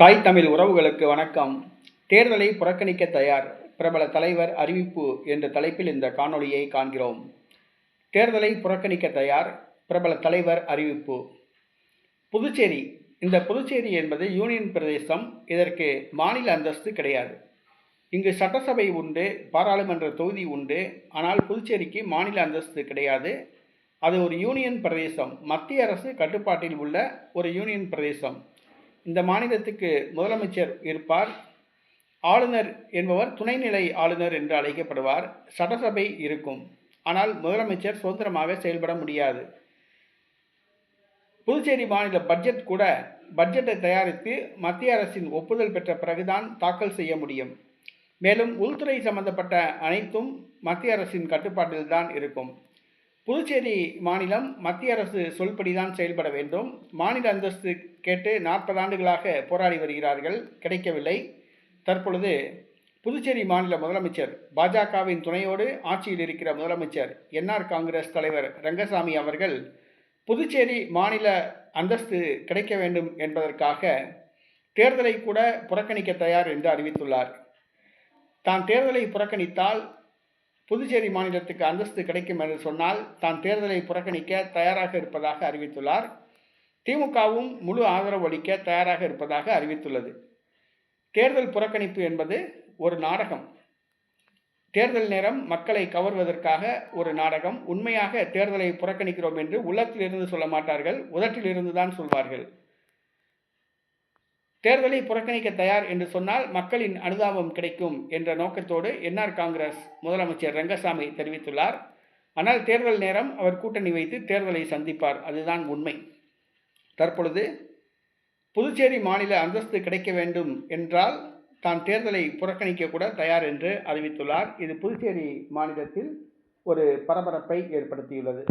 தாய் தமிழ் உறவுகளுக்கு வணக்கம். தேர்தலை புறக்கணிக்க தயார் பிரபல தலைவர் அறிவிப்பு என்ற தலைப்பில் இந்த காணொளியை காண்கிறோம். தேர்தலை புறக்கணிக்க தயார் பிரபல தலைவர் அறிவிப்பு. புதுச்சேரி இந்த புதுச்சேரி என்பது யூனியன் பிரதேசம் இதற்கு மாநில அந்தஸ்து கிடையாது. இங்கு சட்டசபை உண்டு பாராளுமன்ற தொகுதி உண்டு ஆனால் புதுச்சேரிக்கு மாநில அந்தஸ்து கிடையாது. அது ஒரு யூனியன் பிரதேசம். மத்திய அரசு கட்டுப்பாட்டில் உள்ள ஒரு யூனியன் பிரதேசம். இந்த மாநிலத்துக்கு முதலமைச்சர் இருப்பார். ஆளுநர் என்பவர் துணைநிலை ஆளுநர் என்று அழைக்கப்படுவார். சட்டசபை இருக்கும். ஆனால் முதலமைச்சர் சுதந்திரமாக செயல்பட முடியாது. புதுச்சேரி மாநில பட்ஜெட் கூட பட்ஜெட்டை தயாரித்து மத்திய அரசின் ஒப்புதல் பெற்ற பிறகுதான் தாக்கல் செய்ய முடியும். மேலும் உள்துறை சம்பந்தப்பட்ட அனைத்தும் மத்திய அரசின் கட்டுப்பாட்டில் தான் இருக்கும். புதுச்சேரி மாநிலம் மத்திய அரசு சொல்படிதான் செயல்பட வேண்டும். மாநில அந்தஸ்து கேட்டு நாற்பது ஆண்டுகளாக போராடி வருகிறார்கள். கிடைக்கவில்லை. தற்பொழுது புதுச்சேரி மாநில முதலமைச்சர் பாஜகவின் துணையோடு ஆட்சியில் இருக்கிற முதலமைச்சர் என்ஆர் காங்கிரஸ் தலைவர் ரங்கசாமி அவர்கள் புதுச்சேரி மாநில அந்தஸ்து கிடைக்க வேண்டும் என்பதற்காக தேர்தலை கூட புறக்கணிக்க தயார் என்று அறிவித்துள்ளார். தான் தேர்தலை புறக்கணித்தால் புதுச்சேரி மாநிலத்துக்கு அந்தஸ்து கிடைக்கும் என்று சொன்னால் தான் தேர்தலை புறக்கணிக்க தயாராக இருப்பதாக அறிவித்துள்ளார். திமுகவும் முழு ஆதரவு அளிக்க தயாராக இருப்பதாக அறிவித்துள்ளது. தேர்தல் புறக்கணிப்பு என்பது ஒரு நாடகம். தேர்தல் நேரம் மக்களை கவர்வதற்காக ஒரு நாடகம். உண்மையாக தேர்தலை புறக்கணிக்கிறோம் என்று உள்ளத்திலிருந்து சொல்ல மாட்டார்கள் உதட்டிலிருந்து தான் சொல்வார்கள். தேர்தலை புறக்கணிக்க தயார் என்று சொன்னால் மக்களின் அனுதாபம் கிடைக்கும் என்ற நோக்கத்தோடு என்ஆர் காங்கிரஸ் முதலமைச்சர் ரங்கசாமி தெரிவித்துள்ளார். ஆனால் தேர்தல் நேரம் அவர் கூட்டணி வைத்து தேர்தலை சந்திப்பார். அதுதான் உண்மை. தற்பொழுது புதுச்சேரி மாநில அந்தஸ்து கிடைக்க வேண்டும் என்றால் தான் தேர்தலை புறக்கணிக்க கூட தயார் என்று அறிவித்துள்ளார். இது புதுச்சேரி மாநிலத்தில் ஒரு பரபரப்பை ஏற்படுத்தியுள்ளது.